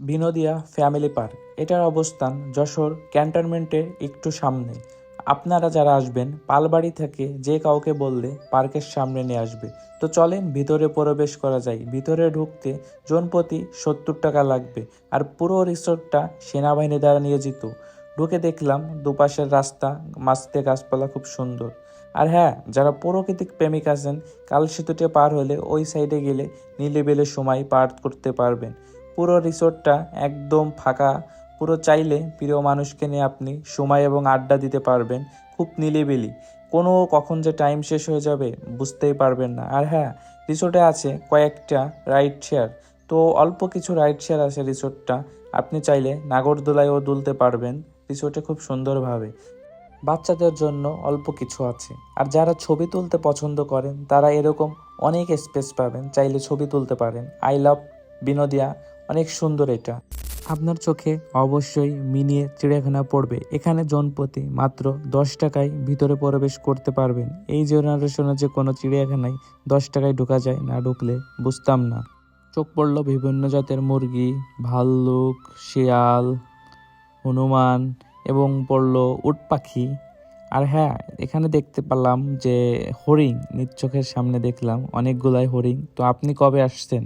বিনোদিয়া family park. এটার অবস্থান যশোর ক্যান্টনমেন্টের একটু সামনে। আপনারা যারা আসবেন, পালবাড়ি থেকে যে কাউকে বললে পার্কের সামনে নিয়ে আসবে। তো চলেন ভিতরে প্রবেশ করা যায় ভিতরে ঢুকতে জনপ্রতি সত্তর টাকা লাগবে আর পুরো রিসোর্টটা সেনাবাহিনী দ্বারা নিয়োজিত। ঢুকে দেখলাম দুপাশের রাস্তা, মাঝতে গাছপালা খুব সুন্দর। আর হ্যাঁ যারা প্রকৃতিক প্রেমিক আছেন, কাল সেতুটি পার হলে ওই সাইডে গেলে নিলেবেলে সময় পার করতে পারবেন। পুরো রিসোর্টটা একদম ফাঁকা। পুরো চাইলে প্রিয় মানুষকে নিয়ে আপনি সময় এবং আড্ডা দিতে পারবেন খুব নিলিবিলি। কোনো কখন যে টাইম শেষ হয়ে যাবে বুঝতেই পারবেন না। আর হ্যাঁ রিসোর্টে আছে কয়েকটা রাইড শেয়ার। তো অল্প কিছু রাইড শেয়ার আছে রিসোর্টটা। আপনি চাইলে নাগরদোলায়ও দুলতে পারবেন। রিসোর্টে খুব সুন্দরভাবে। বাচ্চাদের জন্য অল্প কিছু আছে। আর যারা ছবি তুলতে পছন্দ করেন, তারা এরকম অনেক স্পেস পাবেন। চাইলে ছবি তুলতে পারেন। আই লাভ বিনোদিয়া অনেক সুন্দর এটা। আপনার চোখে অবশ্যই মিনিয়ে চিড়িয়াখানা পড়বে। এখানে জনপ্রতি মাত্র দশ টাকায় ভিতরে প্রবেশ করতে পারবেন। এই জেনারেশনে যে কোনো চিড়িয়াখানায় দশ টাকায় ঢোকা যায় না ঢুকলে বুঝতাম না। চোখ পড়ল বিভিন্ন জাতের মুরগি, ভাল্লুক, শিয়াল, হনুমান এবং পড়ল উট পাখি। আর হ্যাঁ এখানে দেখতে পেলাম যে হরিণ, নিজ চোখের সামনে দেখলাম অনেকগুলাই হরিণ। তো আপনি কবে আসছেন?